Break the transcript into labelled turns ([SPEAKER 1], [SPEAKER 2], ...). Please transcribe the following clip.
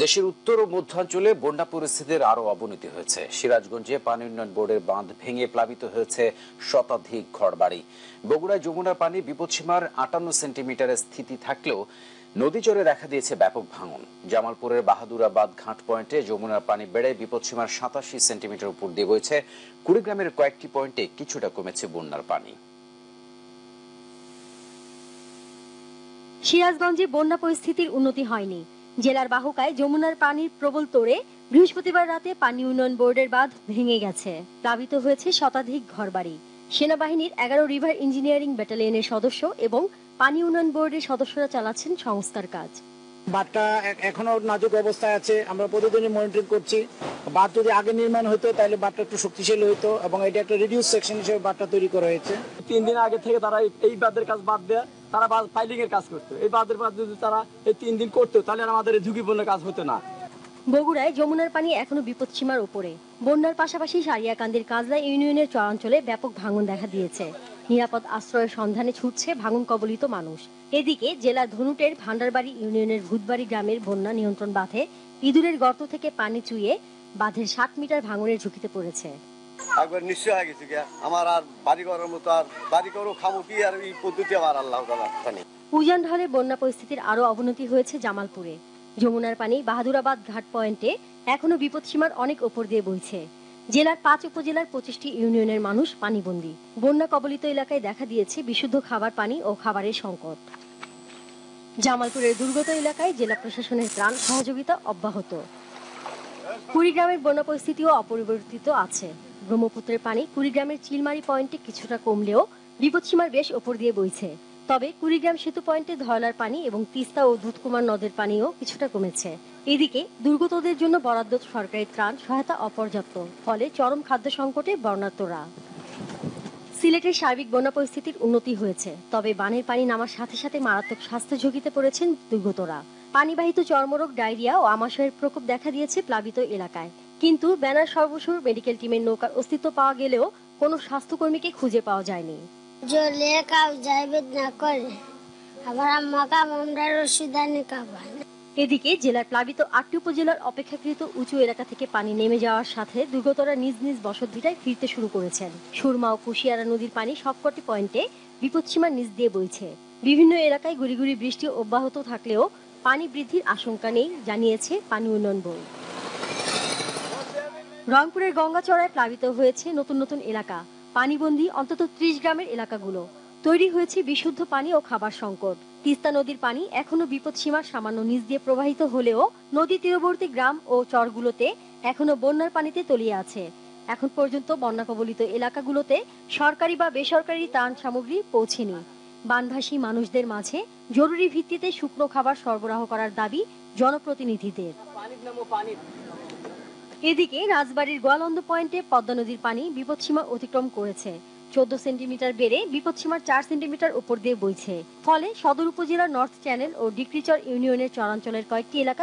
[SPEAKER 1] দেশের উত্তর ও মধ্যাঞ্চলে বন্যা পরিস্থিতির আরও অবনতি হয়েছে। সিরাজগঞ্জে পানি উন্নয়ন বোর্ডের বাঁধ ভেঙে প্লাবিত হয়েছে শতাধিক ঘরবাড়ি। বগুড়ায় যমুনার পানি বিপদসীমার আটান্ন সেন্টিমিটারের স্থিতি থাকলেও নদীচরে দেখা দিয়েছে ব্যাপক ভাঙন। জামালপুরের বাহাদুরাবাদ ঘাট পয়েন্টে যমুনার পানি বেড়ে বিপদসীমার সাতাশি সেন্টিমিটার উপর দিয়ে বইছে। কুড়িগ্রামের কয়েকটি পয়েন্টে কিছুটা কমেছে বন্যার পানি।
[SPEAKER 2] সিরাজগঞ্জে বন্যা পরিস্থিতির উন্নতি হয়নি। জেলার বাহুকায় যমুনার পানির প্রবল তোড়ে বৃহস্পতিবার রাতে পানি উন্নয়ন বোর্ডের বাঁধ ভেঙে গেছে। প্লাবিত হয়েছে শতাধিক ঘরবাড়ি। সেনাবাহিনীর এগারো রিভার ইঞ্জিনিয়ারিং ব্যাটালিয়নের সদস্য এবং পানি উন্নয়ন বোর্ডের সদস্যরা চালাচ্ছেন সংস্কার কাজ।
[SPEAKER 3] বাঁধটা এখনও নাজুক অবস্থায় আছে। আমরা প্রতিদিনই মনিটরিং করছি। বাঁধ যদি আগে নির্মাণ হতো তাহলে বাঁধটা একটু শক্তিশালী হতো এবং এটা একটা রিডিউস সেকশন হিসেবে বাঁধটা তৈরি করা হয়েছে।
[SPEAKER 4] তিন দিন আগে থেকে তারা এই- এই বাঁধের কাজ বাদ দেয় তারা ফাইলিং এর কাজ করতো। এই বাঁধের বাদ যদি তারা এই তিন দিন করতো, তাহলে আমাদের ঝুঁকিপূর্ণ কাজ হতো না।
[SPEAKER 2] বগুড়ায় যমুনার পানি এখনও বিপদসীমার উপরে বন্যার পাশাপাশি সারিয়াকান্দির কাজলা ইউনিয়নের চরাঞ্চলে ব্যাপক ভাঙন দেখা দিয়েছে। নিরাপদ আশ্রয়ের সন্ধানে ছুটছে ভাঙন কবলিত মানুষ। এদিকে জেলার ধনুটের ভান্ডারবাড়ি ইউনিয়নের ভূতবাড়ি গ্রামের বন্যা নিয়ন্ত্রণ বাঁধে ইঁদুরের গর্ত থেকে পানি চুইয়ে বাঁধের ষাট মিটার ভাঙনের ঝুঁকিতে পড়েছে।
[SPEAKER 5] একবার নিশ্চয় হয়ে গেছে গিয়া। আমার আর বাড়ি করার মতো আর বাড়ি করো খামো কি আর এই পদ্ধতি আমার আল্লাহ তালা জানে।
[SPEAKER 2] উজান ঢলে বন্যা পরিস্থিতির আরও অবনতি হয়েছে জামালপুরে। যমুনার পানি বাহাদুরাবাদ ঘাট পয়েন্টে এখনও বিপদসীমার অনেক ওপর দিয়ে বইছে। জেলার পাঁচ উপজেলার পঁচিশটি ইউনিয়নের মানুষ পানিবন্দী। বন্যা কবলিত এলাকায় দেখা দিয়েছে বিশুদ্ধ খাবার পানি ও খাবারের সংকট। জামালপুরের দুর্গত এলাকায় জেলা প্রশাসনের ত্রাণ সহযোগিতা অব্যাহত। কুড়িগ্রামের বন্যা পরিস্থিতিও অপরিবর্তিত আছে। ব্রহ্মপুত্রের পানি কুড়িগ্রামের চিলমারি পয়েন্টে কিছুটা কমলেও বিপদসীমার বেশ ওপর দিয়ে বইছে। তবে কুড়িগ্রাম সেতু পয়েন্টে ধয়লার পানি এবং তিস্তা ও দুধকুমার নদের পানিও কিছুটা কমেছে। এদিকে দুর্গতদের জন্য বরাদ্দ সরকারি ত্রাণ সহায়তা অপর্যাপ্ত, ফলে চরম খাদ্য সংকটে বর্ণার্তরা সিলেটের সার্বিক বন্যা পরিস্থিতির উন্নতি হয়েছে, তবে বানের পানি নামার সাথে সাথে মারাত্মক স্বাস্থ্য ঝুঁকিতে পড়েছেন দুর্গতরা। পানিবাহিত চর্মরোগ, ডায়রিয়া ও আমাশয়ের প্রকোপ দেখা দিয়েছে প্লাবিত এলাকায়। কিন্তু ব্যানার সর্বসুর মেডিকেল টিমের নৌকার অস্তিত্ব পাওয়া গেলেও কোনো স্বাস্থ্যকর্মীকে খুঁজে পাওয়া যায়নি।
[SPEAKER 6] জলে কাউ যাইবে না করে আবার আম্মাকা আনি
[SPEAKER 2] এদিকে জেলার প্লাবিত আটটি উপজেলার অপেক্ষাকৃত উঁচু এলাকা থেকে পানি নেমে যাওয়ার সাথে দুর্গতরা নিজ নিজ বসতভিটায় ফিরতে শুরু করেছেন। সুরমা ও কুশিয়ারা নদীর পানি সবকটি পয়েন্টে বিপদসীমার নিচ দিয়ে বইছে। বিভিন্ন এলাকায় গুড়ি গুড়ি বৃষ্টি অব্যাহত থাকলেও পানি বৃদ্ধির আশঙ্কা নেই জানিয়েছে পানি উন্নয়ন বোর্ড। রংপুরের গঙ্গাচড়ায় প্লাবিত হয়েছে নতুন নতুন এলাকা। পানিবন্দী, অন্তত ত্রিশ গ্রামের এলাকাগুলো। তৈরি হয়েছে বিশুদ্ধ পানি ও খাবার সংকট। তিস্তা নদীর পানি এখনও বিপদসীমার সামান্য নিচ দিয়ে প্রবাহিত হলেও নদী তীরবর্তী গ্রাম ও চরগুলোতে এখনও বন্যার পানিতে তলিয়ে আছে। এখন পর্যন্ত বন্যা কবলিত এলাকাগুলোতে সরকারি বা বেসরকারি ত্রাণ সামগ্রী পৌঁছেনি। বানভাসী মানুষদের মাঝে জরুরি ভিত্তিতে শুকনো খাবার সরবরাহ করার দাবি জনপ্রতিনিধিদের। এদিকে রাজবাড়ির গোয়ালন্দ পয়েন্টে পদ্মা নদীর পানি বিপদসীমা অতিক্রম করেছে। চোদ্দ সেন্টিমিটার বেড়ে বিপদসীমার চার সেন্টিমিটার উপর দিয়ে বইছে। ফলে সদর উপজেলার নর্থ চ্যানেল ও ডিক্রিচর ইউনিয়নের চরাঞ্চলের কয়েকটি এলাকা